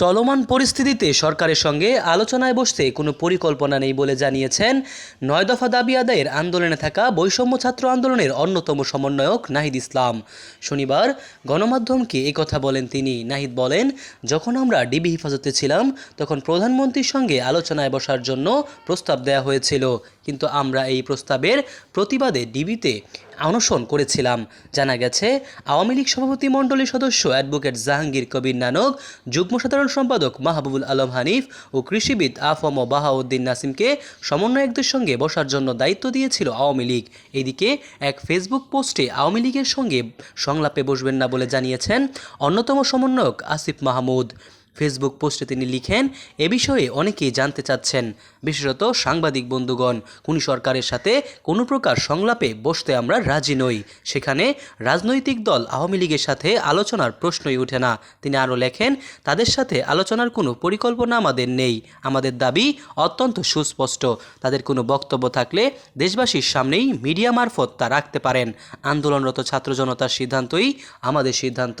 চলমান পরিস্থিতিতে সরকারের সঙ্গে আলোচনায় বসতে কোনো পরিকল্পনা নেই বলে জানিয়েছেন। নয় দফা দাবি আদায়ের আন্দোলনে থাকা বৈষম্য ছাত্র আন্দোলনের অন্যতম সমন্বয়ক নাহিদ ইসলাম। শনিবার গণমাধ্যমকে এই কথা বলেন তিনি। নাহিদ বলেন, যখন আমরা ডিবি হেফাজতে ছিলাম, তখন প্রধানমন্ত্রীর সঙ্গে আলোচনায় বসার জন্য প্রস্তাব দেওয়া হয়েছিল। কিন্তু আমরা এই প্রস্তাবের প্রতিবাদে ডিবিতে অনশন করেছিলাম। জানা গেছে, আওয়ামী লীগ সভাপতি মণ্ডলীর সদস্য অ্যাডভোকেট জাহাঙ্গীর কবির নানক, যুগ্ম সাধারণ সম্পাদক মাহবুবুল আলম হানিফ ও কৃষিবিদ আফম বাহাউদ্দিন নাসিমকে সমন্বয়কদের সঙ্গে বসার জন্য দায়িত্ব দিয়েছিল আওয়ামী লীগ। এদিকে এক ফেসবুক পোস্টে আওয়ামী লীগের সঙ্গে সংলাপে বসবেন না বলে জানিয়েছেন অন্যতম সমন্বয়ক আসিফ মাহমুদ। ফেসবুক পোস্টে তিনি লিখেন, এ বিষয়ে অনেকেই জানতে চাচ্ছেন। বিশেষত সাংবাদিক বন্ধুগণ কোন সরকারের সাথে কোনো প্রকার সংলাপে বসতে আমরা রাজি নই। সেখানে রাজনৈতিক দল আওয়ামী লীগের সাথে আলোচনার প্রশ্নই ওঠে না। তিনি আরও লেখেন, তাদের সাথে আলোচনার কোনো পরিকল্পনা আমাদের নেই। আমাদের দাবি অত্যন্ত সুস্পষ্ট। তাদের কোনো বক্তব্য থাকলে দেশবাসীর সামনেই মিডিয়া মারফত তা রাখতে পারেন। আন্দোলনরত ছাত্র জনতার সিদ্ধান্তই আমাদের সিদ্ধান্ত।